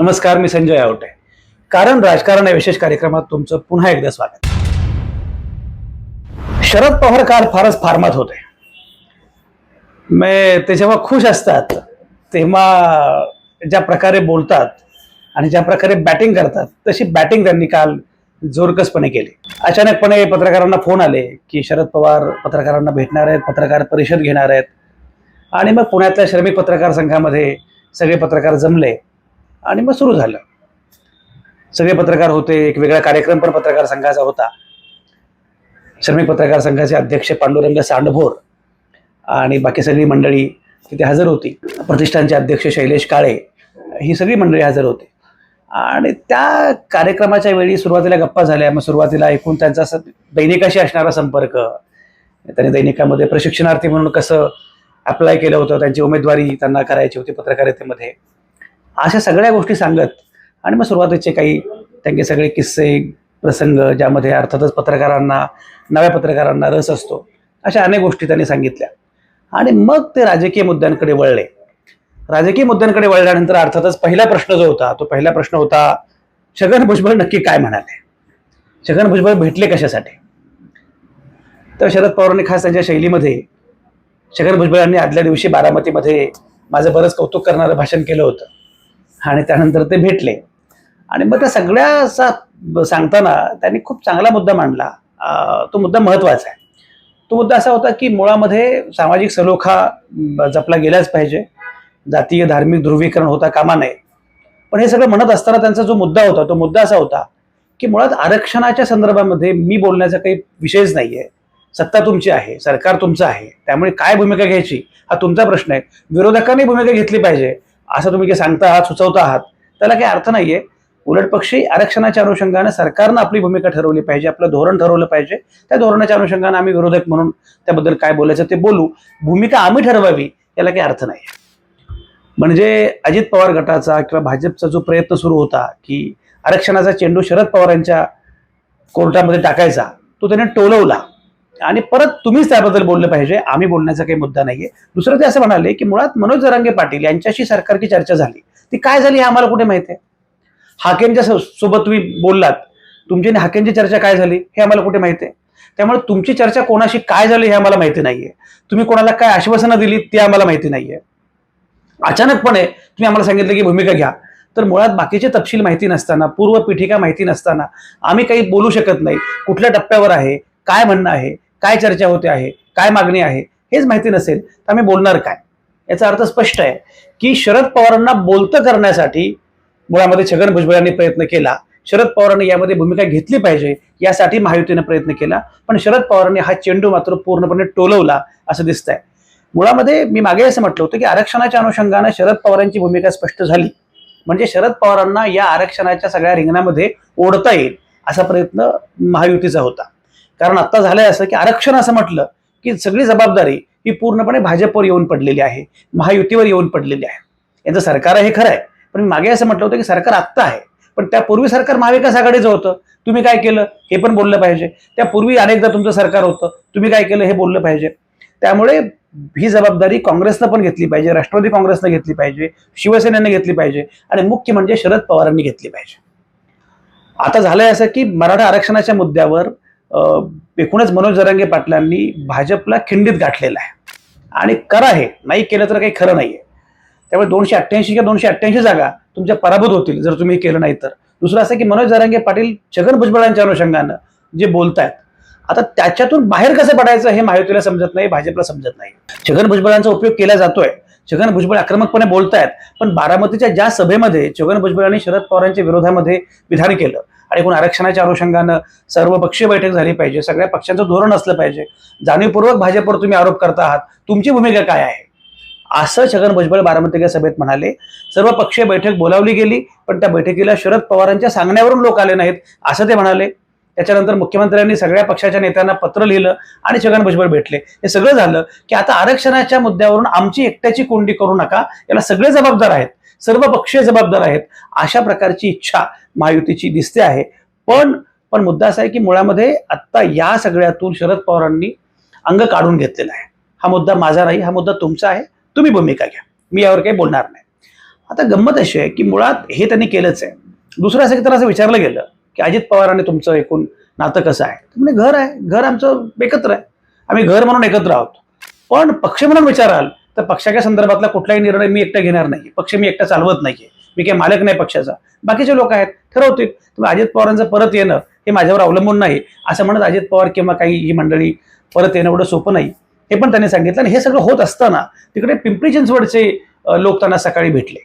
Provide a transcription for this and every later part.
नमस्कार मी संजय आवटे. कारण राजकारण या विशेष कार्यक्रमात तुमचं पुन्हा एकदा स्वागत. शरद पवार काल फारच फार्मात होते. मे ते जेव्हा खुश असतात तेव्हा ज्या प्रकारे बोलतात आणि ज्या प्रकारे बॅटिंग करतात तशी बॅटिंग त्यांनी काल जोरकसपणे केली. अचानकपणे पत्रकारांना फोन आले की शरद पवार पत्रकारांना भेटणार आहेत पत्रकार परिषद घेणार आहेत. आणि मग पुण्यातल्या श्रमिक पत्रकार संघामध्ये सगळे पत्रकार जमले. आणि मग सुरू झालं. सगळे पत्रकार होते एक वेगळा कार्यक्रम पण पत्रकार संघाचा होता. श्रमिक पत्रकार संघाचे अध्यक्ष पांडुरंग सांडभोर आणि बाकी सगळी मंडळी तिथे हजर होती. प्रतिष्ठानचे अध्यक्ष शैलेश काळे ही सगळी मंडळी हजर होती. आणि त्या कार्यक्रमाच्या वेळी सुरुवातीला गप्पा झाल्या. मग सुरुवातीला ऐकून त्यांचा दैनिकाशी असणारा संपर्क त्यांनी दैनिकामध्ये प्रशिक्षणार्थी म्हणून कसं अप्लाय केलं होतं त्यांची उमेदवारी त्यांना करायची होती पत्रकारितेमध्ये. अशा सगळ्या गोष्टी सांगत आणि मग सुरुवातीचे काही त्यांचे सगळे किस्से प्रसंग ज्यामध्ये अर्थातच पत्रकारांना नव्या पत्रकारांना रस असतो अशा अनेक गोष्टी त्यांनी सांगितल्या. आणि मग ते राजकीय मुद्द्यांकडे वळले. राजकीय मुद्द्यांकडे वळल्यानंतर अर्थातच पहिला प्रश्न जो होता तो पहिला प्रश्न होता छगन भुजबळ नक्की काय म्हणाले? छगन भुजबळ भेटले कशासाठी? तर शरद पवारांनी खास त्यांच्या शैलीमध्ये छगन भुजबळ यांनी आदल्या दिवशी बारामतीमध्ये माझं बरंच कौतुक करणारं भाषण केलं होतं. आणि त्यानंतर ते भेटले. आणि मग त्या सगळ्या सा- सांगताना त्यांनी खूप चांगला मुद्दा मांडला. तो मुद्दा महत्त्वाचा आहे. तो मुद्दा असा होता की मुळामध्ये सामाजिक सलोखा जपला गेलाच पाहिजे. जातीय धार्मिक ध्रुवीकरण होता कामा नये. पण हे सगळं म्हणत असताना त्यांचा जो मुद्दा होता तो मुद्दा असा होता की मुळात आरक्षणाच्या संदर्भामध्ये मी बोलण्याचा काही विषयच नाही आहे सत्ता तुमची आहे सरकार तुमचं आहे. त्यामुळे काय भूमिका घ्यायची? हा तुमचा प्रश्न आहे. विरोधकांनी भूमिका घेतली पाहिजे. असं तुम्ही काही सांगता आहात सुचवता आहात त्याला काही अर्थ नाहीये. उलट पक्षी आरक्षणाच्या अनुषंगाने सरकारनं आपली भूमिका ठरवली पाहिजे आपलं धोरण ठरवलं पाहिजे. त्या धोरणाच्या अनुषंगाने आम्ही विरोधक म्हणून त्याबद्दल काय बोलायचं ते बोलू. भूमिका आम्ही ठरवावी याला काही अर्थ नाही म्हणजे अजित पवार गटाचा किंवा भाजपचा जो प्रयत्न सुरू होता की आरक्षणाचा चेंडू शरद पवारांच्या कोर्टामध्ये टाकायचा तो त्याने टोलवला. आणि परत तुम्हीच त्याबद्दल बोललं पाहिजे. आम्ही बोलण्याचा काही मुद्दा नाहीये. दुसरं ते असं म्हणाले की मुळात मनोज जरांगे पाटील यांच्याशी सरकारची चर्चा झाली. ती काय झाली हे आम्हाला कुठे माहिती आहे? हाकेंच्या सोबत तुम्ही बोललात. तुमची आणि हाकेंची चर्चा काय झाली हे आम्हाला कुठे माहिती आहे? त्यामुळे तुमची चर्चा कोणाशी काय झाली हे आम्हाला माहिती नाहीये. तुम्ही कोणाला काय आश्वासनं दिली ते आम्हाला माहिती नाहीये. अचानकपणे तुम्ही आम्हाला सांगितलं की भूमिका घ्या. तर मुळात बाकीचे तपशील माहिती नसताना पूर्व पीठिका माहिती नसताना आम्ही काही बोलू शकत नाही. कुठल्या टप्प्यावर आहे? काय म्हणणं आहे? काय चर्चा होते आहे काय मागणी आहे हेच माहिती नसेल तर आम्ही बोलणार काय? याचा अर्थ स्पष्ट आहे की शरद पवारांना बोलतं करण्यासाठी मुळामध्ये छगन भुजबळ यांनी प्रयत्न केला. शरद पवारांनी यामध्ये भूमिका घेतली पाहिजे यासाठी महायुतीने प्रयत्न केला. पण शरद पवारांनी हा चेंडू मात्र पूर्णपणे टोलवला असं दिसतंय. मुळामध्ये मी मागे असं म्हटलं होतं की आरक्षणाच्या अनुषंगानं शरद पवारांची भूमिका स्पष्ट झाली. म्हणजे शरद पवारांना या आरक्षणाच्या सगळ्या रिंगणामध्ये ओढता येईल असा प्रयत्न महायुतीचा होता. कारण आता झालंय असं की आरक्षण असं म्हटलं की सगळी जबाबदारी ही पूर्णपणे भाजपवर येऊन पडलेली आहे महायुतीवर येऊन पडलेली आहे. यांचं सरकार हे खरं आहे पण मागे असं म्हटलं होतं की सरकार आत्ता आहे पण त्यापूर्वी सरकार महाविकास आघाडीचं होतं. तुम्ही काय केलं? हे पण बोललं पाहिजे. त्यापूर्वी अनेकदा तुमचं सरकार होतं. तुम्ही काय केलं? हे बोललं पाहिजे. त्यामुळे ही जबाबदारी काँग्रेसनं पण घेतली पाहिजे राष्ट्रवादी काँग्रेसनं घेतली पाहिजे शिवसेनेनं घेतली पाहिजे आणि मुख्य म्हणजे शरद पवारांनी घेतली पाहिजे. आता झालंय असं की मराठा आरक्षणाच्या मुद्द्यावर एकूणच मनोज जरांगे पाटलांनी भाजपला खिंडीत गाठलेला आहे. आणि करा हे नाही केलं तर काही खरं नाहीये. त्यामुळे दोनशे अठ्ठ्याऐंशी किंवा दोनशे अठ्ठ्याऐंशी जागा तुमच्या पराभूत होतील जर तुम्ही केलं नाही तर. दुसरं असं की मनोज जरांगे पाटील छगन भुजबळांच्या अनुषंगानं जे बोलतायत आता त्याच्यातून बाहेर कसं पडायचं हे महायुतीला समजत नाही भाजपला समजत नाही. छगन भुजबळांचा उपयोग केला जातोय. छगन भुजबळ आक्रमकपणे बोलतायत पण बारामतीच्या ज्या सभेमध्ये छगन भुजबळ आणि शरद पवारांच्या विरोधामध्ये विधान केलं आणि एकूण आरक्षणाच्या अनुषंगानं सर्वपक्षीय बैठक झाली पाहिजे सगळ्या पक्षांचं धोरण असलं पाहिजे जाणीवपूर्वक भाजपवर तुम्ही आरोप करता आहात तुमची भूमिका काय आहे? असं छगन भुजबळ बारामतीच्या सभेत म्हणाले. सर्व पक्षीय बैठक बोलावली गेली पण त्या बैठकीला शरद पवारांच्या सांगण्यावरून लोक आले नाहीत असं ते म्हणाले. त्याच्यानंतर मुख्यमंत्र्यांनी सगळ्या पक्षाच्या नेत्यांना पत्र लिहिलं आणि छगन भुजबळ भेटले. हे सगळं झालं की आता आरक्षणाच्या मुद्द्यावरून आमची एकट्याची कोंडी करू नका. याला सगळे जबाबदार आहेत. सर्व पक्षीय जबाबदार आहेत. अशा प्रकारची इच्छा महायुतीची दिसते आहे. पण पण मुद्दा असा आहे की मुळामध्ये आत्ता या सगळ्यातून शरद पवारांनी अंग काढून घेतलेला आहे. हा मुद्दा माझा नाही हा मुद्दा तुमचा आहे. तुम्ही भूमिका घ्या. मी यावर काही बोलणार नाही. आता गंमत अशी आहे की मुळात हे त्यांनी केलंच आहे. दुसरं असं की त्याला असं विचारलं गेलं. की अजित पवार आणि तुमचं एकूण नातं कसं आहे? म्हणजे घर आहे. घर आमचं एकत्र आहे. आम्ही घर म्हणून एकत्र आहोत. पण पक्ष म्हणून विचाराल तर पक्षाच्या संदर्भातला कुठलाही निर्णय मी एकटा घेणार नाही. पक्ष मी एकटा चालवत नाहीये. मी काही मालक नाही पक्षाचा. बाकीचे लोक आहेत ठरवतील. तुम्ही अजित पवारांचं परत येणं हे माझ्यावर अवलंबून नाही. असं म्हणत अजित पवार किंवा काही ही मंडळी परत येणं एवढं सोपं नाही. हे पण त्यांनी सांगितलं आणि हे सगळं होत असताना तिकडे पिंपरी चिंचवडचे लोक त्यांना सकाळी भेटले.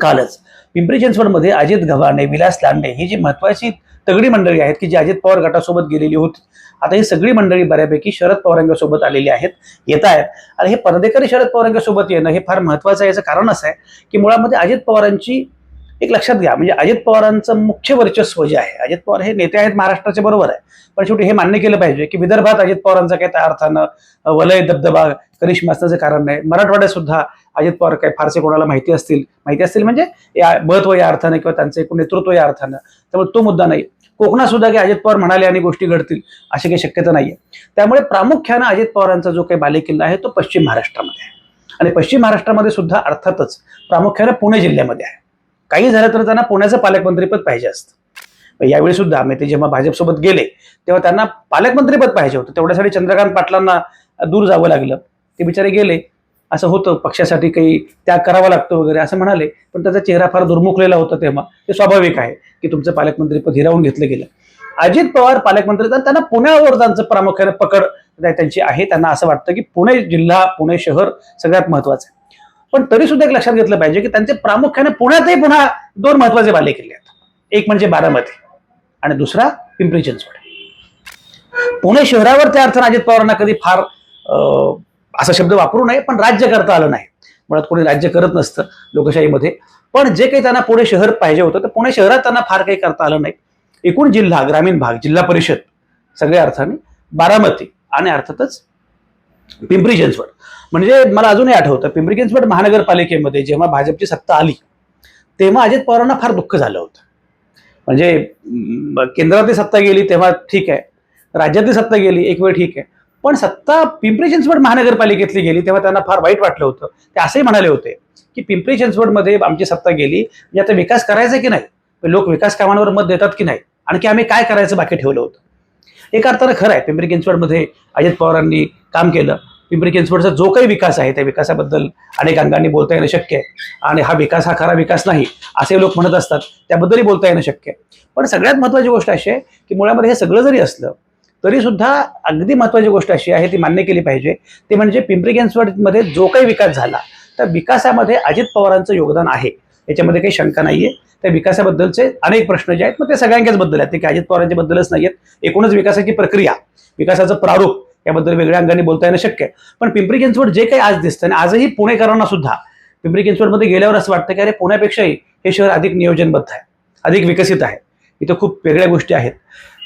कालच. पिंपरी चिंचवडमध्ये अजित गव्हाणे विलास लांडे ही जी महत्वाची तगडी मंडळी आहेत की जी अजित पवार गटासोबत गेलेली होती. आता ही सगळी मंडळी बऱ्यापैकी शरद पवारांसोबत आलेली आहेत येत आहेत. आणि हे परदेकरी शरद पवारांसोबत येणं हे फार महत्वाचं आहे. याचं कारण असं आहे की मुळामध्ये अजित पवारांची एक लक्षात घ्या म्हणजे अजित पवारांचं मुख्य वर्चस्व जे आहे अजित पवार हे नेते आहेत महाराष्ट्राचे बरोबर आहे पण शेवटी हे मान्य केलं पाहिजे की विदर्भात अजित पवारांचा काही त्या अर्थानं वलय दबदबा करिश्मा असण्याचं कारण नाही. मराठवाड्यात सुद्धा अजित पवार काही फारसे कोणाला माहिती असतील माहिती असतील म्हणजे या महत्त्व या अर्थानं किंवा त्यांचं एकूण नेतृत्व या अर्थानं. त्यामुळे तो मुद्दा नाही. कोकणात सुद्धा काही अजित पवार म्हणाले आणि गोष्टी घडतील अशी काही शक्यता नाहीये. त्यामुळे प्रामुख्यानं अजित पवारांचा जो काही बालेकिल्ला आहे तो पश्चिम महाराष्ट्रामध्ये आहे. आणि पश्चिम महाराष्ट्रामध्ये सुद्धा अर्थातच प्रामुख्यानं पुणे जिल्ह्यामध्ये आहे. काही झालं तर त्यांना पुण्याचं पालकमंत्रीपद पाहिजे असतं. यावेळी सुद्धा मी ते जेव्हा भाजपसोबत गेले तेव्हा त्यांना पालकमंत्रीपद पाहिजे होतं. तेवढ्यासाठी चंद्रकांत पाटलांना दूर जावं लागलं. ते बिचारे गेले. असं होतं पक्षासाठी काही त्याग करावा लागतो वगैरे असं म्हणाले. पण त्याचा चेहरा फार दुर्मुखलेला होता तेव्हा. ते स्वाभाविक आहे की तुमचं पालकमंत्रीपद हिरावून घेतलं गेलं. अजित पवार पालकमंत्री तर त्यांना पुण्यावर त्यांचं प्रामुख्याने पकड त्यांची आहे. त्यांना असं वाटतं की पुणे जिल्हा पुणे शहर सगळ्यात महत्वाचं आहे. पण तरी सुद्धा एक लक्षात घेतलं पाहिजे की त्यांचे प्रामुख्याने पुण्यातही पुन्हा दोन महत्त्वाचे बालेकिल्ले आहेत. एक म्हणजे बारामती आणि दुसरा पिंपरी चिंचवड. पुणे शहरावर त्या अर्थानं अजित पवारांना कधी फार अं, असा शब्द वापरू नये पण राज्य करता आलं नाही. मुळात कोणी राज्य करत नसतं लोकशाहीमध्ये. पण जे काही त्यांना पुणे शहर पाहिजे होतं तर पुणे शहरात त्यांना फार काही करता आलं नाही. एकूण जिल्हा ग्रामीण भाग जिल्हा परिषद सगळ्या अर्थाने बारामती आणि अर्थातच पिंपरी चिंचवड. म्हणजे मला अजूनही आठवतं पिंपरी चिंचवड महानगरपालिकेमध्ये जेव्हा भाजपची सत्ता आली तेव्हा अजित पवारांना फार दुःख झालं होतं. म्हणजे केंद्रातली सत्ता गेली तेव्हा ठीक आहे. राज्यातली सत्ता गेली एक वेळ ठीक आहे. पण सत्ता पिंपरी चिंचवड महानगरपालिकेतली गेली तेव्हा त्यांना फार वाईट वाटलं होतं. ते असंही म्हणाले होते की पिंपरी चिंचवडमध्ये आमची सत्ता गेली म्हणजे आता विकास करायचा की नाही? लोक विकास कामांवर मत देतात की नाही? आणखी आम्ही काय करायचं बाकी ठेवलं होतं? एका अर्थानं खरं आहे पिंपरी चिंचवडमध्ये अजित पवारांनी काम केलं. पिंपरी चिंचवडचा जो काही विकास आहे त्या विकासाबद्दल अनेक अंगांनी बोलता येणं शक्य आहे. आणि हा विकास हा खरा विकास नाही असे लोक म्हणत असतात त्याबद्दलही बोलता येणं शक्य आहे. पण सगळ्यात महत्त्वाची गोष्ट अशी आहे की मुळामध्ये हे सगळं जरी असलं तरी सुद्धा अगदी महत्त्वाची गोष्ट अशी आहे ती मान्य केली पाहिजे. ते म्हणजे पिंपरी चिंचवडमध्ये जो काही विकास झाला त्या विकासामध्ये अजित पवारांचं योगदान आहे. याच्यामध्ये काही शंका नाही आहे त्या विकासाबद्दलचे अनेक प्रश्न जे आहेत मग ते सगळ्यांच्याच बद्दल आहेत. ते काही अजित पवारांच्या बद्दलच नाही आहेत एकूणच विकासाची प्रक्रिया विकासाचं प्रारूप याबद्दल वेगळ्या अंगाने बोलता येणं शक्य आहे. पण पिंपरी चिंचवड जे काही आज दिसतं आणि आजही पुणेकरांना सुद्धा पिंपरी चिंचवडमध्ये गेल्यावर असं वाटतं की अरे पुण्यापेक्षाही हे शहर अधिक नियोजनबद्ध आहे अधिक विकसित आहे. इथं खूप वेगळ्या गोष्टी आहेत.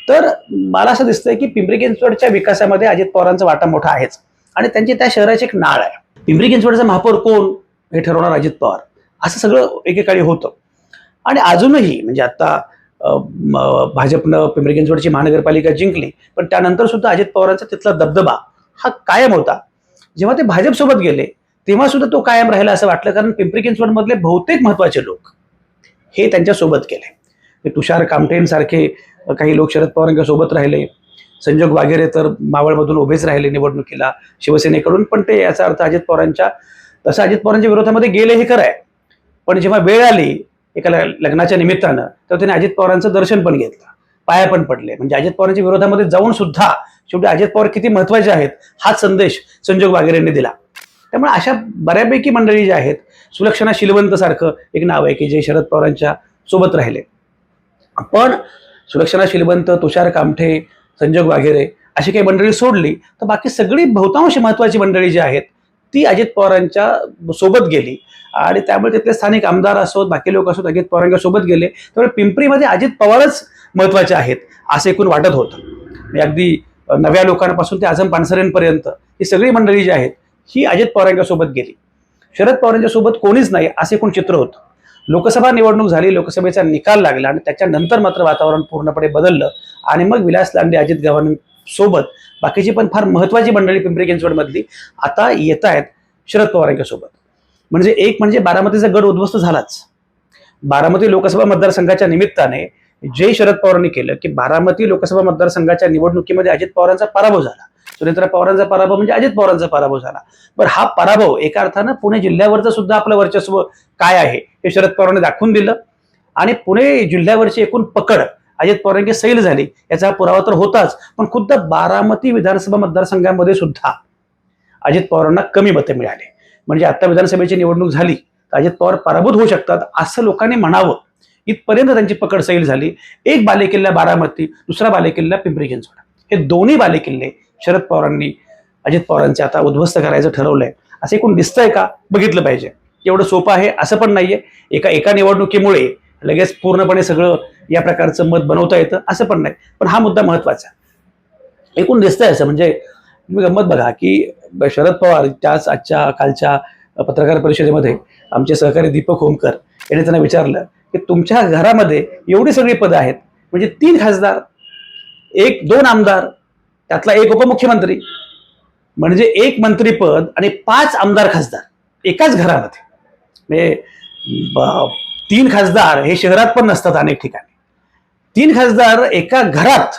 तर मला असं दिसतंय की पिंपरी चिंचवडच्या विकासामध्ये अजित पवारांचा वाटा मोठा आहेच. आणि त्यांची त्या शहराची एक नाळ आहे. पिंपरी चिंचवडचा महापौर कोण? हे ठरवणार अजित पवार. असं सगळं एकेकाळी होतं. आणि अजूनही म्हणजे आता भाजपनं पिंपरी चिंचवडची महानगरपालिका जिंकली पण त्यानंतर सुद्धा अजित पवारांचा तिथला दबदबा हा कायम होता. जेव्हा ते भाजपसोबत गेले तेव्हा सुद्धा तो कायम राहिला असं वाटलं कारण पिंपरी चिंचवडमधले बहुतेक महत्त्वाचे लोक हे त्यांच्यासोबत गेले. तुषार कामठेंसारखे काही लोक शरद पवारांच्या सोबत राहिले. संजोग वागेरे तर मावळमधून उभेच राहिले निवडणुकीला शिवसेनेकडून पण ते याचा अर्थ अजित पवारांच्या तसं अजित पवारांच्या विरोधामध्ये गेले हे खरं आहे. पण जेव्हा वेळ आली एका लग्नाच्या निमित्तानं तर त्यांनी अजित पवारांचं दर्शन पण घेतलं. पाया पण पडले. म्हणजे अजित पवारांच्या विरोधामध्ये जाऊन सुद्धा शेवटी अजित पवार किती महत्त्वाचे आहेत हा संदेश संजोग वागेरेंनी दिला. त्यामुळे अशा बऱ्यापैकी मंडळी जी आहेत सुलक्षणा शिलवंत सारखं एक नाव आहे की जे शरद पवारांच्या सोबत राहिले. पण सुलक्षणा शिलवंत तुषार कामठे संजोग वाघेरे अशी काही मंडळी सोडली तर बाकी सगळी बहुतांश महत्वाची मंडळी जी आहेत ती अजित पवारांच्या सोबत गेली. आणि त्यामुळे तिथले स्थानिक आमदार असोत बाकी लोक असोत अजित पवारांच्या सोबत गेले. त्यामुळे पिंपरीमध्ये अजित पवारच महत्त्वाचे आहेत असं एकूण वाटत होतं. म्हणजे अगदी नव्या लोकांपासून ते आझम पानसरेंपर्यंत ही सगळी मंडळी जी आहेत ही अजित पवारांच्या सोबत गेली. शरद पवारांच्या सोबत कोणीच नाही असे एकूण चित्र होतं. लोकसभा निवडणूक झाली लोकसभेचा निकाल लागला आणि त्याच्यानंतर मात्र वातावरण पूर्णपणे बदललं. आणि मग विलास लांडे अजित गव्हाणे सोबत. बाकीची पण फार महत्वाची मंडळी पिंपरी चिंचवडमधली आता येत आहेत शरद पवारांच्या सोबत. म्हणजे एक म्हणजे बारामतीचा गड उद्ध्वस्त झालाच. बारामती लोकसभा मतदारसंघाच्या निमित्ताने जे शरद पवारांनी केलं की बारामती लोकसभा मतदारसंघाच्या निवडणुकीमध्ये अजित पवारांचा पराभव झाला. सुनेत्रा पवारांचा पराभव म्हणजे अजित पवारांचा पराभव झाला. पण हा पराभव एका अर्थानं पुणे जिल्ह्यावरचं सुद्धा आपलं वर्चस्व काय आहे हे शरद पवारांनी दाखवून दिलं. आणि पुणे जिल्ह्यावरची एकूण पकड अजित पवारांची सैल झाली. याचा पुरावा तर होताच पण खुद्द बारामती विधानसभा मतदारसंघामध्ये सुद्धा अजित पवारांना कमी मते मिळाले. म्हणजे आता विधानसभेची निवडणूक झाली तर अजित पवार पराभूत होऊ शकतात असं लोकांनी म्हणावं. इथपर्यंत त्यांची पकड सैल झाली. एक बालेकिल्ला बारामती दुसरा बालेकिल्ला पिंपरी चिंचवड. हे दोन्ही बालेकिल्ले शरद पवारांनी अजित पवारांचे आता उद्ध्वस्त करायचं ठरवलंय. असं एकूण दिसतंय का? बघितलं पाहिजे. एवढं सोपं आहे असं पण नाहीये. एका एका निवडणुकीमुळे लगेच पूर्णपणे सगळं या प्रकारचं मत बनवता येतं असं पण नाही. पण हा मुद्दा महत्त्वाचा एकूण दिसतंय असं म्हणजे तुम्ही गंमत बघा की शरद पवार त्याच आजच्या कालच्या पत्रकार परिषदेमध्ये आमचे सहकारी दीपक होमकर यांनी त्यांना विचारलं की तुमच्या घरामध्ये एवढी सगळी पदं आहेत म्हणजे तीन खासदार एक दोन आमदार त्यातला एक उपमुख्यमंत्री म्हणजे एक मंत्रीपद आणि पाच आमदार खासदार एकाच घरामध्ये. म्हणजे तीन खासदार हे शहरात पण नसतात अनेक ठिकाणी. तीन खासदार एका घरात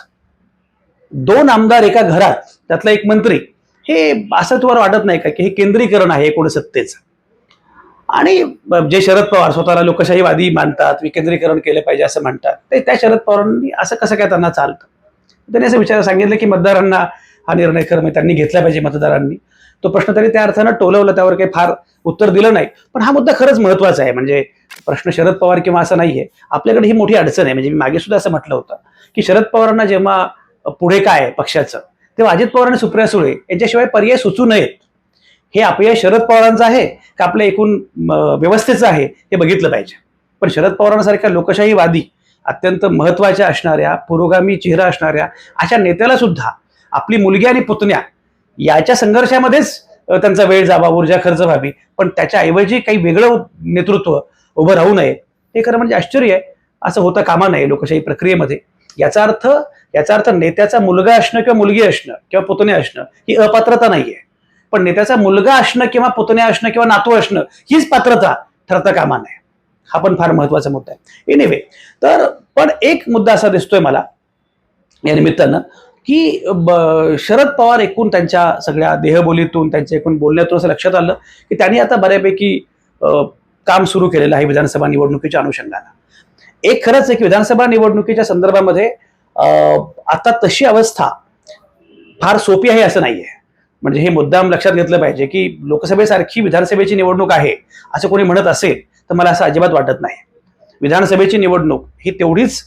दोन आमदार एका घरात त्यातला एक मंत्री. हे असं तुम्हाला वाटत नाही का की हे केंद्रीकरण आहे एकूण सत्तेचं आणि जे शरद पवार स्वतःला लोकशाहीवादी मानतात विकेंद्रीकरण केलं पाहिजे असं म्हणतात ते त्या शरद पवारांनी असं कसं काय त्यांना चालतं? त्यांनी असं विचार सांगितलं की मतदारांना हा निर्णय खरं म्हणजे त्यांनी घेतला पाहिजे मतदारांनी. तो प्रश्न त्यांनी त्या अर्थानं टोलवला त्यावर काही फार उत्तर दिलं नाही. पण हा मुद्दा खरंच महत्त्वाचा आहे. म्हणजे प्रश्न शरद पवार किंवा असा नाहीये. आपल्याकडे ही मोठी अडचण आहे. म्हणजे मी मागे सुद्धा असं म्हटलं होतं की शरद पवारांना जेव्हा पुढे काय पक्षाचं तेव्हा अजित पवार आणि सुप्रिया सुळे यांच्याशिवाय पर्याय सुचू नयेत. हे अपयश शरद पवारांचं आहे का आपल्या एकूण व्यवस्थेचं आहे हे बघितलं पाहिजे. पण शरद पवारांसारख्या लोकशाहीवादी अत्यंत महत्त्वाच्या असणाऱ्या पुरोगामी चेहरा असणाऱ्या अशा नेत्याला सुद्धा आपली मुलगी आणि पुतण्या याच्या संघर्षामध्येच त्यांचा वेळ जावा ऊर्जा खर्च व्हावी. पण त्याच्याऐवजी काही वेगळं नेतृत्व उभं राहू नये. हे खरं म्हणजे आश्चर्य आहे. असं होता कामा नये लोकशाही प्रक्रियेमध्ये. याचा अर्थ याचा अर्थ नेत्याचा मुलगा असणं किंवा मुलगी असणं किंवा पुतणे असणं ही अपात्रता नाहीये. पण नेत्याचा मुलगा असणं किंवा पुतण्या असणं किंवा नातू असणं हीच पात्रता ठरता कामा नये हा पण फार महत्त्वाचा मुद्दा आहे. एनिवे तर पण एक मुद्दा असा दिसतोय मला या निमित्तानं की ब- शरद पवार एकूण त्यांच्या सगळ्या देहबोलीतून त्यांच्या एकूण बोलण्यातून असं लक्षात आलं की त्यांनी आता बऱ्यापैकी काम सुरू केलेलं आहे विधानसभा निवडणुकीच्या अनुषंगानं. एक खरंच आहे की विधानसभा निवडणुकीच्या संदर्भामध्ये आता तशी अवस्था फार सोपी आहे असं नाहीये. म्हणजे हे मुद्दाम लक्षात घेतलं पाहिजे की लोकसभेसारखी विधानसभेची निवडणूक आहे असं कोणी म्हणत असेल तर मला असं अजिबात वाटत नाही. विधानसभेची निवडणूक ही तेवढीच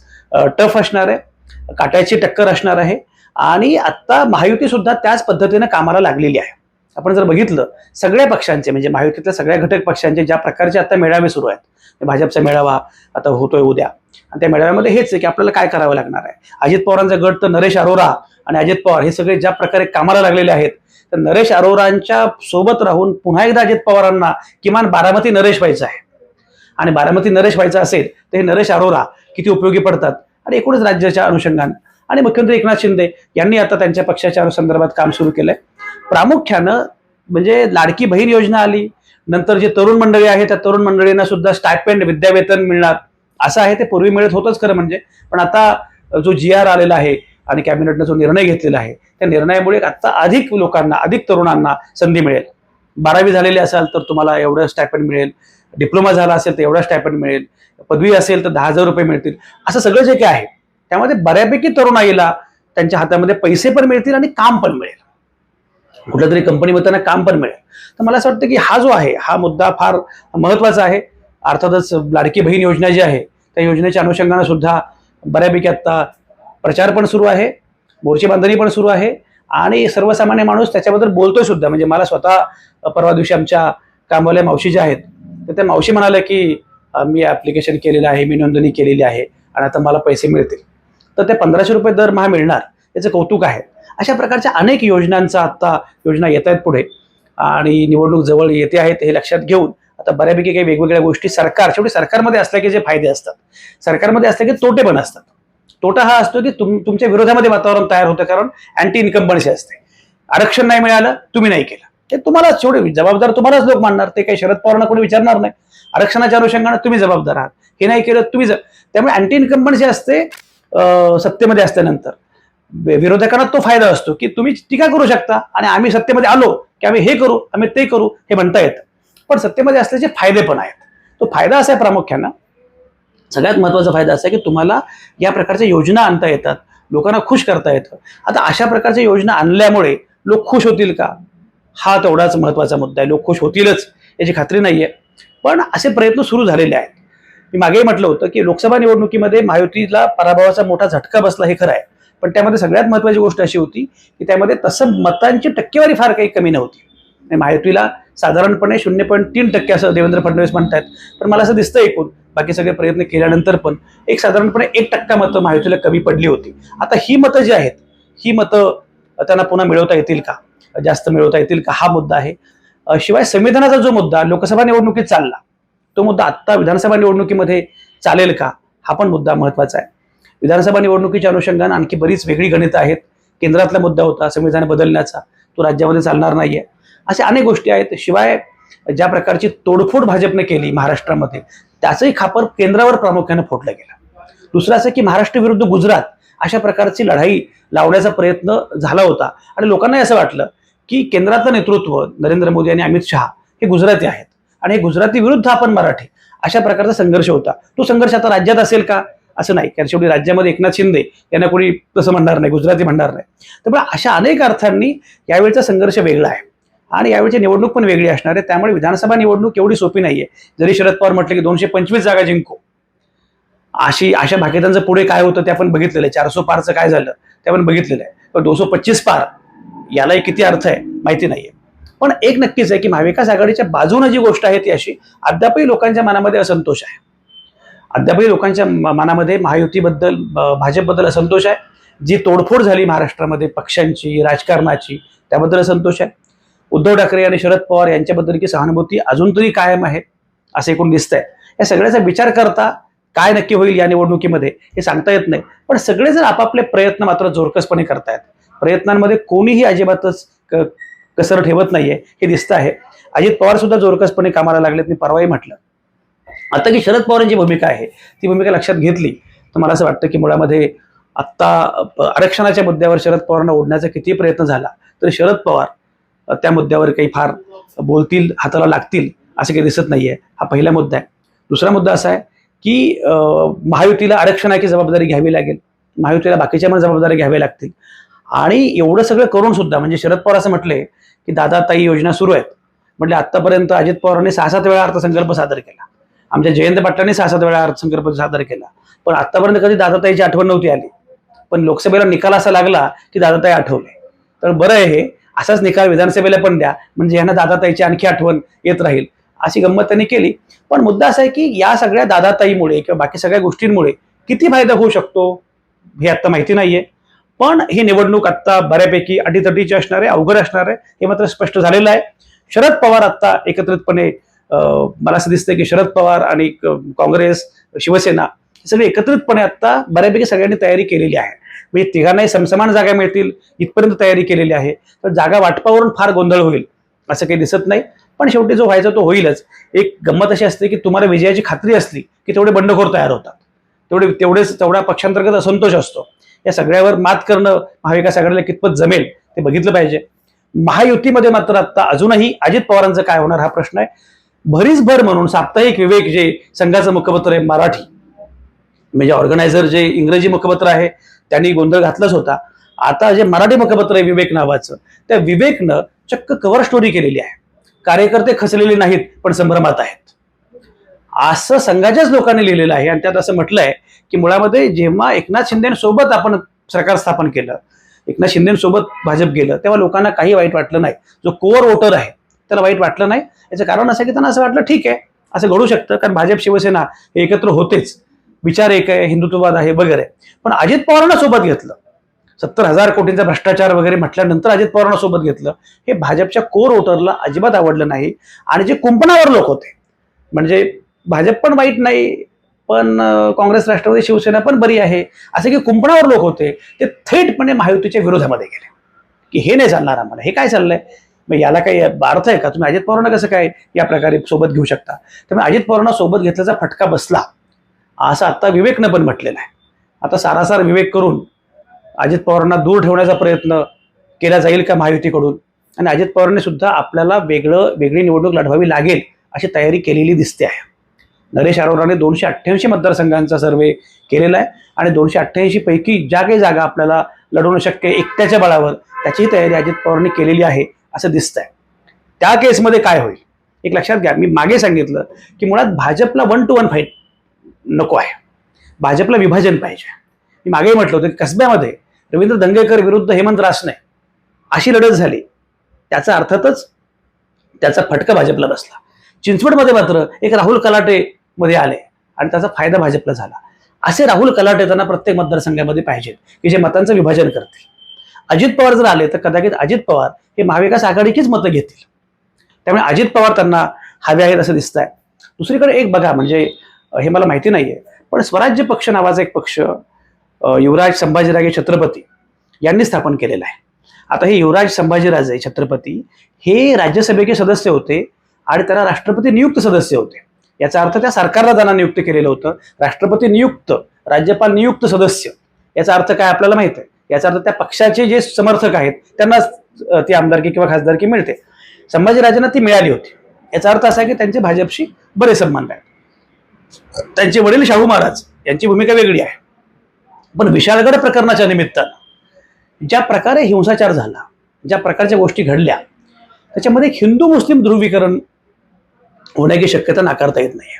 टफ असणार आहे काट्याची टक्कर असणार आहे आणि आता महायुती सुद्धा त्याच पद्धतीनं कामाला लागलेली आहे. आपण जर बघितलं सगळ्या पक्षांचे म्हणजे महायुतीतल्या सगळ्या घटक पक्षांचे ज्या प्रकारचे आता मेळावे सुरू आहेत म्हणजे भाजपचा मेळावा आता होतोय उद्या. आणि त्या मेळाव्यामध्ये हेच आहे की आपल्याला काय करावं लागणार आहे? अजित पवारांचा गट तर नरेश अरोरा आणि अजित पवार हे सगळे ज्या प्रकारे कामाला लागलेले आहेत तर नरेश अरोरांच्या सोबत राहून पुन्हा एकदा अजित पवारांना किमान बारामती नरेश व्हायचं आहे. आणि बारामती नरेश व्हायचं असेल तर हे नरेश अरोरा किती उपयोगी पडतात? आणि एकूणच राज्याच्या अनुषंगानं. आणि मुख्यमंत्री एकनाथ शिंदे यांनी आता त्यांच्या पक्षाच्या संदर्भात काम सुरू केलंय. प्रामुख्यानं म्हणजे लाडकी बहीण योजना आली. नंतर जे तरुण मंडळी आहे त्या तरुण मंडळींना सुद्धा स्टायपेंड विद्यावेतन मिळणार. असं आहे ते पूर्वी मिळत होतंच खरं म्हणजे. पण आता जो जी आर आलेला आहे आणि कॅबिनेटनं जो निर्णय घेतलेला आहे त्या निर्णयामुळे आता अधिक लोकांना अधिक तरुणांना संधी मिळेल. बारावी झालेली असाल तर तुम्हाला एवढं स्टायपेंड मिळेल. डिप्लोमा झाला असेल तर एवढा स्टायपेंड मिळेल. पदवी असेल तर दहा हजार रुपये मिळतील. असं सगळं जे काय आहे त्यामध्ये बऱ्यापैकी तरुणाईला त्यांच्या हातामध्ये पैसे पण मिळतील आणि काम पण मिळेल. कुठल्या तरी कंपनीमध्ये त्यांना काम पण मिळेल. तर मला असं वाटतं की हा जो आहे हा मुद्दा फार महत्त्वाचा आहे. अर्थातच लाडकी बहीण योजना जी आहे त्या योजनेच्या अनुषंगानं सुद्धा बऱ्यापैकी आता प्रचार पण सुरू आहे मोर्चे बांधणी पण सुरू आहे आणि सर्वसामान्य माणूस त्याच्याबद्दल बोलतोय सुद्धा. म्हणजे मला स्वतः परवा दिवशी आमच्या कामवाल्या मावशी ज्या आहेत तर त्या मावशी म्हणाल्या की मी ॲप्लिकेशन केलेलं आहे मी नोंदणी केलेली आहे आणि आता मला पैसे मिळतील. तर ते पंधराशे रुपये दरमहा मिळणार याचं कौतुक आहे. अशा प्रकारच्या अनेक योजनांचा आता योजना येत आहेत पुढे. आणि निवडणूक जवळ येते आहेत हे लक्षात घेऊन आता बऱ्यापैकी काही वेगवेगळ्या गोष्टी सरकार शेवटी सरकारमध्ये असल्या की जे फायदे असतात. सरकारमध्ये असले की तोटे पण असतात. तोटा हा असतो की तुम तुमच्या विरोधामध्ये वातावरण तयार होतं कारण अँटी इन्कम्बन्सी असते. आरक्षण नाही मिळालं तुम्ही नाही केलं. ते तुम्हाला शेवटी जबाबदार तुम्हालाच लोक मानणार ते काही शरद पवारांना कोणी विचारणार नाही. आरक्षणाच्या अनुषंगाने तुम्ही जबाबदार आहात. हे नाही केलं तुम्ही जर त्यामुळे अँटी इन्कम्बन्सी जे असते सत्तेमध्ये असल्यानंतर. विरोधकांना तो फायदा असतो की तुम्ही टीका करू शकता आणि आम्ही सत्तेमध्ये आलो की आम्ही हे करू आम्ही ते करू हे म्हणता येतं. पण सत्तेमध्ये असल्याचे फायदे पण आहेत. तो फायदा असा आहे प्रामुख्यानं सगळ्यात महत्त्वाचा फायदा असा आहे की तुम्हाला या प्रकारच्या योजना आणता येतात लोकांना खुश करता येतं. आता अशा प्रकारच्या योजना आणल्यामुळे लोक खुश होतील का? हा तेवढाच महत्त्वाचा मुद्दा आहे. लोक खुश होतीलच याची खात्री नाही आहे पण असे प्रयत्न सुरू झालेले आहेत. मी मागेही म्हटलं होतं की लोकसभा निवडणुकीमध्ये महायुतीला पराभवाचा मोठा झटका बसला हे खरं आहे. पण त्यामध्ये सगळ्यात महत्त्वाची गोष्ट अशी होती की त्यामध्ये तसं मतांची टक्केवारी फार काही कमी नव्हती. आणि महायुतीला साधारणपणे शून्य पॉईंट तीन टक्के असं देवेंद्र फडणवीस म्हणतात पण मला असं दिसतं एकूण. बाकी सगळे प्रयत्न केल्यानंतर पण एक साधारणपणे एक टक्का मतं महायुतीला कमी पडली होती. आता ही मतं जी आहेत ही मतं त्यांना पुन्हा मिळवता येतील का? जास्त मिळवता येतील का? हा मुद्दा आहे. शिवाय संविधानाचा जो मुद्दा लोकसभा निवडणुकीत चालला तो मुद्दा आत्ता विधानसभा निवडणुकीमध्ये चालेल का? हा पण मुद्दा महत्त्वाचा आहे. विधानसभा निवडणुकीच्या अनुषंगानं आणखी बरीच वेगळी गणितं आहेत. केंद्रातला मुद्दा होता संविधान बदलण्याचा. तो राज्यामध्ये चालणार नाहीये. अशा अनेक गोष्टी आहेत. शिवाय ज्या प्रकारची तोडफोड भाजपने केली महाराष्ट्रामध्ये त्याचंही खापर केंद्रावर प्रामुख्याने फोडलं गेलं. दुसरं असं की महाराष्ट्र विरुद्ध गुजरात अशा प्रकारची लढाई लावण्याचा प्रयत्न झाला होता. आणि लोकांनाही असं वाटलं की केंद्रातलं नेतृत्व नरेंद्र मोदी आणि अमित शहा हे गुजराती आहेत. आणि हे गुजराती विरुद्ध आपण मराठी अशा प्रकारचा संघर्ष होता. तो संघर्ष आता राज्यात असेल का? असं नाही. कारण शेवटी राज्यामध्ये एकनाथ शिंदे यांना कोणी तसं म्हणणार नाही गुजराती म्हणणार नाही. त्यामुळे अशा अनेक अर्थांनी यावेळचा संघर्ष वेगळा आहे. आणि यावेळची निवडणूक पण वेगळी असणार आहे. त्यामुळे विधानसभा निवडणूक एवढी सोपी नाहीये जरी शरद पवार म्हटले की दोनशे पंचवीस जागा जिंकू. अशी अशा भागीदारांचं पुढे काय होतं ते आपण बघितलेलं आहे. चारसो पारचं काय झालं ते आपण बघितलेलं आहे. पण दोनशे पच्चीस पार यालाही किती अर्थ आहे माहिती नाहीये. पण एक नक्कीच आहे की महाविकास आघाडीच्या बाजूनं जी गोष्ट आहे ती अशी अद्यापही लोकांच्या मनामध्ये असंतोष आहे. अद्यापही लोकांच्या मनामध्ये महायुतीबद्दल भाजपबद्दल असंतोष आहे? जी तोडफोड झाली महाराष्ट्रामध्ये पक्षांची राजकारणाची त्याबद्दल असंतोष आहे? उद्धव ठाकरे आणि शरद पवार यांच्याबद्दलची सहानुभूती अजून तरी कायम आहे? असं एकूण दिसतंय. या सगळ्याचा विचार करता काय नक्की होईल या निवडणुकीमध्ये हे सांगता येत नाही. पण सगळेजण आपापले प्रयत्न मात्र जोरकसपणे करतायत. प्रयत्नांमध्ये कोणीही अजिबातच क- कसर ठेवत नाहीये हे दिसतं आहे. अजित पवार सुद्धा जोरकसपणे कामाला लागलेत मी परवाही म्हटलं. आता की शरद पवारांची भूमिका आहे ती भूमिका लक्षात घेतली तर मला असं वाटतं की मुळामध्ये आत्ता आरक्षणाच्या मुद्द्यावर शरद पवारांना ओढण्याचा किती प्रयत्न झाला तरी शरद पवार त्या मुद्द्यावर काही फार बोलतील हाताला लागतील असं काही दिसत नाहीये. हा पहिला मुद्दा आहे. दुसरा मुद्दा असा आहे की महायुतीला आरक्षणाची जबाबदारी घ्यावी लागेल महायुतीला बाकीच्या पण जबाबदारी घ्याव्या लागतील. आणि एवढं सगळं करून सुद्धा म्हणजे शरद पवार असं म्हटले की दादा ताई योजना सुरू आहेत. म्हटले आतापर्यंत अजित पवारांनी सहा सात वेळा अर्थसंकल्प सादर केला. आमच्या जयंत पाटलांनी सहा सात वेळा अर्थसंकल्प सादर केला. पण आतापर्यंत कधी दादाताईची आठवण नव्हती आली. पण लोकसभेला निकाल असा लागला की दादाताई आठवले. तर बरं आहे हे. असाच निकाल विधानसभेला पण द्या. म्हणजे यांना दादाताईची आणखी आठवण येत राहील अशी गंमत त्यांनी केली. पण मुद्दा असा आहे की या सगळ्या दादाताईमुळे किंवा बाकी सगळ्या गोष्टींमुळे किती फायदा होऊ शकतो हे आता माहिती नाहीये. पण ही निवडणूक आता बऱ्यापैकी अटीतटीची असणार आहे अवघड असणार आहे हे मात्र स्पष्ट झालेलं आहे. शरद पवार आता एकत्रितपणे मला असं दिसतंय की शरद पवार आणि काँग्रेस शिवसेना सगळे एकत्रितपणे आता बऱ्यापैकी सगळ्यांनी तयारी केलेली आहे. म्हणजे तिघांनाही समसमान जागा मिळतील इथपर्यंत तयारी केलेली आहे. तर जागा वाटपावरून फार गोंधळ होईल असं काही दिसत नाही. पण शेवटी जो व्हायचा तो होईलच. एक गंमत अशी असते की तुम्हाला विजयाची खात्री असली की तेवढे बंडखोर तयार होतात. तेवढे तेवढेच तेवढा पक्षांतर्गत असंतोष असतो. या सगळ्यावर मात करणं महाविकास आघाडीला कितपत जमेल ते बघितलं पाहिजे. महायुतीमध्ये मात्र आता अजूनही अजित पवारांचं काय होणार हा प्रश्न आहे. भरीच भर म्हणून साप्ताहिक विवेक जे संघाचं मुखपत्र आहे मराठी. म्हणजे ऑर्गनायझर जे इंग्रजी मुखपत्र आहे त्यांनी गोंधळ घातलाच होता. आता जे मराठी मुखपत्र आहे विवेक नावाचं त्या विवेकनं चक्क कव्हर स्टोरी केलेली आहे. कार्यकर्ते खचलेले नाहीत पण संभ्रमात आहेत. असं संघाच्याच लोकांनी लिहिलेलं आहे आणि त्यात असं म्हटलंय की मुळामध्ये जेव्हा एकनाथ शिंदेसोबत आपण सरकार स्थापन केलं एकनाथ शिंदेसोबत भाजप गेलं तेव्हा लोकांना काही वाईट वाटलं नाही. जो कोअर वोटर आहे त्याला वाईट वाटलं नाही. याचं कारण असं की त्यांना असं वाटलं ठीक आहे असं घडू शकतं कारण भाजप शिवसेना हे एकत्र होतेच. विचार एक आहे हिंदुत्ववाद आहे वगैरे. पण अजित पवारांना सोबत घेतलं. सत्तर हजार कोटींचा भ्रष्टाचार वगैरे म्हटल्यानंतर अजित पवारांना सोबत घेतलं. हे भाजपच्या कोर वोटरला अजिबात आवडलं नाही. आणि जे कुंपणावर लोक होते म्हणजे भाजप पण वाईट नाही पण काँग्रेस राष्ट्रवादी शिवसेना पण बरी आहे. असे की कुंपणावर लोक होते ते थेटपणे महायुतीच्या विरोधामध्ये गेले. की हे नाही चालणार आम्हाला हे काय चाललंय? मग याला काही अर्थ आहे का? तुम्ही अजित पवारांना कसं काय या प्रकारे सोबत घेऊ शकता? त्यामुळे अजित पवारांना सोबत घेतल्याचा फटका बसला. असं आत्ता विवेकनं पण म्हटलेलं आहे. आता सारासार विवेक करून अजित पवारांना दूर ठेवण्याचा प्रयत्न केला जाईल का महायुतीकडून? आणि अजित पवारांनी सुद्धा आपल्याला वेगळं वेगळी निवडणूक लढवावी लागेल अशी तयारी केलेली दिसते आहे. नरेश अरोराने दोनशे अठ्ठ्याऐंशी मतदारसंघांचा सर्वे केलेला आहे आणि दोनशे अठ्ठ्याऐंशी पैकी ज्या काही जागा आपल्याला लढवणं शक्य एकट्याच्या बळावर त्याचीही तयारी अजित पवारांनी केलेली आहे. असं दिसतंय. त्या केसमध्ये काय होईल? एक लक्षात घ्या मी मागे सांगितलं की मुळात भाजपला वन टू वन फाईट नको आहे. भाजपला विभाजन पाहिजे. मी मागेही म्हटलं होतं की कसब्यामध्ये रवींद्र दंगेकर विरुद्ध हेमंत रासने अशी लढत झाली. त्याचा अर्थातच त्याचा फटका भाजपला बसला. चिंचवडमध्ये मात्र एक राहुल कलाटे मध्ये आले आणि त्याचा फायदा भाजपला झाला. असे राहुल कलाटे त्यांना प्रत्येक मतदारसंघामध्ये पाहिजेत की जे मतांचं विभाजन करतील. अजित पवार जर आले तर कदाचित अजित पवार हे महाविकास आघाडीचीच मतं घेतील. त्यामुळे अजित पवार त्यांना हवे आहेत असं दिसत आहे दुसरीकडे एक बघा म्हणजे हे मला माहिती नाहीये पण स्वराज्य पक्ष नावाचा एक पक्ष युवराज संभाजीराजे छत्रपती यांनी स्थापन केलेला आहे. आता हे युवराज संभाजीराजे छत्रपती हे राज्यसभेचे सदस्य होते आणि त्यांना राष्ट्रपती नियुक्त सदस्य होते. याचा अर्थ त्या सरकारला त्यांना नियुक्त केलेलं होतं. राष्ट्रपती नियुक्त राज्यपाल नियुक्त सदस्य. याचा अर्थ काय आपल्याला माहीत आहे? याचा अर्थ त्या पक्षाचे जे समर्थक आहेत त्यांना ती आमदारकी किंवा खासदारकी मिळते. संभाजीराजांना ती मिळाली होती. याचा अर्थ असा आहे की त्यांचे भाजपशी बरे संबंध आहेत. त्यांचे वडील शाहू महाराज यांची भूमिका वेगळी आहे. पण विशाळगड प्रकरणाच्या निमित्तानं ज्या प्रकारे हिंसाचार झाला ज्या प्रकारच्या गोष्टी घडल्या त्याच्यामध्ये एक हिंदू मुस्लिम ध्रुवीकरण होण्याची शक्यता नाकारता येत नाही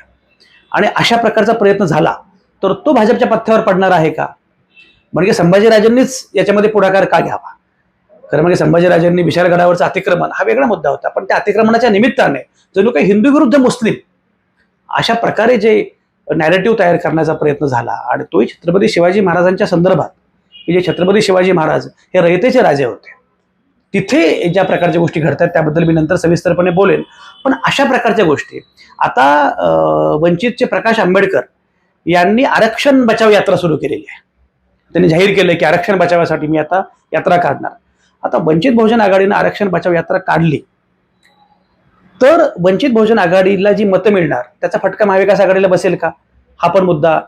आणि अशा प्रकारचा प्रयत्न झाला तर तो भाजपच्या पथ्यावर पडणार आहे का? म्हणजे संभाजीराजांनीच याच्यामध्ये पुढाकार का घ्यावा? खरं म्हणजे संभाजीराजांनी विशालगडावरचं अतिक्रमण हा वेगळा मुद्दा होता पण त्या अतिक्रमणाच्या निमित्ताने जणू काही हिंदू विरुद्ध मुस्लिम अशा प्रकारे जे नॅरेटिव्ह तयार करण्याचा प्रयत्न झाला आणि तोही छत्रपती शिवाजी महाराजांच्या संदर्भात म्हणजे जे छत्रपती शिवाजी महाराज हे रयतेचे राजे होते. तिथे ज्या प्रकारच्या गोष्टी घडतात त्याबद्दल मी नंतर सविस्तरपणे बोलेन. पण अशा प्रकारच्या गोष्टी आता वंचितचे प्रकाश आंबेडकर यांनी आरक्षण बचाव यात्रा सुरू केलेली आहे. त्यांनी जाहीर केलं की आरक्षण बचावासाठी मी आता यात्रा काढणार. आता वंचित बहुजन आघाडीनं आरक्षण बचाव यात्रा काढली. तर वंचित बहुजन आघाडीला जी मतं मिळणार त्याचा फटका महाविकास आघाडीला बसेल का? हा पण मुद्दा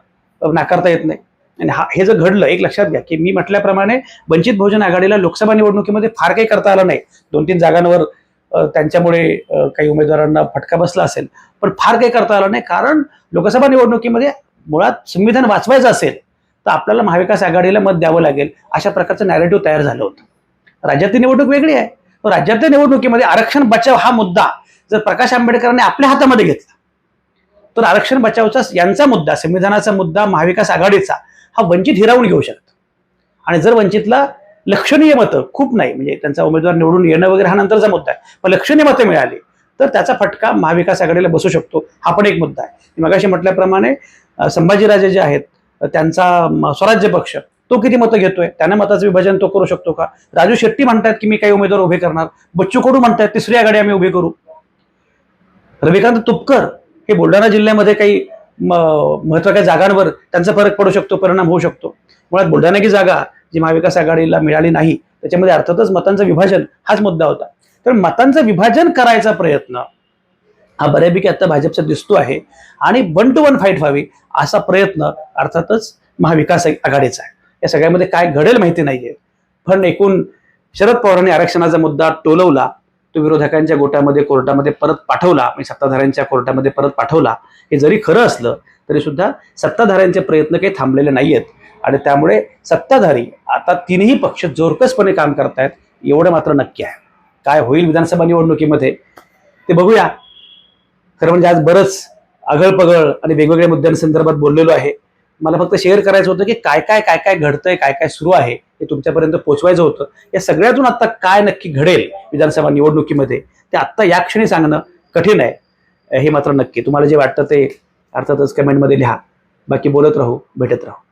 नाकारता येत नाही. आणि हा हे जर घडलं एक लक्षात घ्या की मी म्हटल्याप्रमाणे वंचित बहुजन आघाडीला लोकसभा निवडणुकीमध्ये फार काही करता आलं नाही. दोन तीन जागांवर त्यांच्यामुळे काही उमेदवारांना फटका बसला असेल पण फार काही करता आलं नाही. कारण लोकसभा निवडणुकीमध्ये मुळात संविधान वाचवायचं असेल तर आपल्याला महाविकास आघाडीला मत द्यावं लागेल. अशा प्रकारचं नॅरेटिव्ह तयार झालं होतं. राज्यातली निवडणूक वेगळी आहे. राज्यातल्या निवडणुकीमध्ये आरक्षण बचाव हा मुद्दा जर प्रकाश आंबेडकरांनी आपल्या हातामध्ये घेतला तर आरक्षण बचावचा यांचा मुद्दा संविधानाचा मुद्दा महाविकास आघाडीचा हा वंचित हिरावून घेऊ शकतो. आणि जर वंचितला लक्षणीय मतं खूप नाही म्हणजे त्यांचा उमेदवार निवडून येणं वगैरे हा नंतरचा मुद्दा आहे. पण लक्षणीय मतं मिळाली तर त्याचा फटका महाविकास आघाडीला बसू शकतो. हा पण एक मुद्दा आहे. मगाशी म्हटल्याप्रमाणे संभाजीराजे जे आहेत त्यांचा स्वराज्य पक्ष तो किती मतं घेतोय? त्यांना मताचं विभाजन तो करू शकतो का? राजू शेट्टी म्हणतात की मी काही उमेदवार उभे करणार. बच्चू कडू म्हणतात तिसरी आघाडी आम्ही उभी करू. रविकांत तुपकर हे बुलढाणा जिल्ह्यामध्ये काही महत्त्वाच्या जागांवर त्यांचा फरक पडू शकतो परिणाम होऊ शकतो. मुळात बुलढाणा की जागा जी महाविकास आघाडीला मिळाली नाही त्याच्यामध्ये अर्थातच मतांचं विभाजन हाच मुद्दा होता. तर मतांचं विभाजन करायचा प्रयत्न हा बऱ्यापैकी आता भाजपचा दिसतो आहे. आणि वन टू वन फाईट व्हावी असा प्रयत्न अर्थातच महाविकास आघाडीचा आहे. या सगळ्यामध्ये काय घडेल माहिती नाहीये. पण एकूण शरद पवारांनी आरक्षणाचा मुद्दा टोलवला तो विरोधकांच्या गोटामध्ये कोर्टामध्ये परत पाठवला म्हणजे सत्ताधाऱ्यांच्या कोर्टामध्ये परत पाठवला हे जरी खरं असलं तरी सुद्धा सत्ताधाऱ्यांचे प्रयत्न काही थांबलेले नाहीयेत. आणि त्यामुळे सत्ताधारी आता तिन्ही पक्ष जोरकसपणे काम करतायत एवढं मात्र नक्की आहे. काय होईल विधानसभा निवडणुकीमध्ये ते बघूया. खरं म्हणजे आज बरंच आगळपगळ आणि वेगवेगळ्या मुद्द्यांसंदर्भात बोललेलो आहे. मला फक्त शेअर करायचं होतं की काय काय काय काय घडतंय काय काय सुरू आहे हे तुमच्यापर्यंत पोहोचवायचं होतं. या सगळ्यातून आता काय नक्की घडेल विधानसभा निवडणुकीमध्ये ते आत्ता या क्षणी सांगणं कठीण आहे. हे मात्र नक्की. तुम्हाला जे वाटतं ते अर्थातच कमेंटमध्ये लिहा. बाकी बोलत राहू भेटत राहू.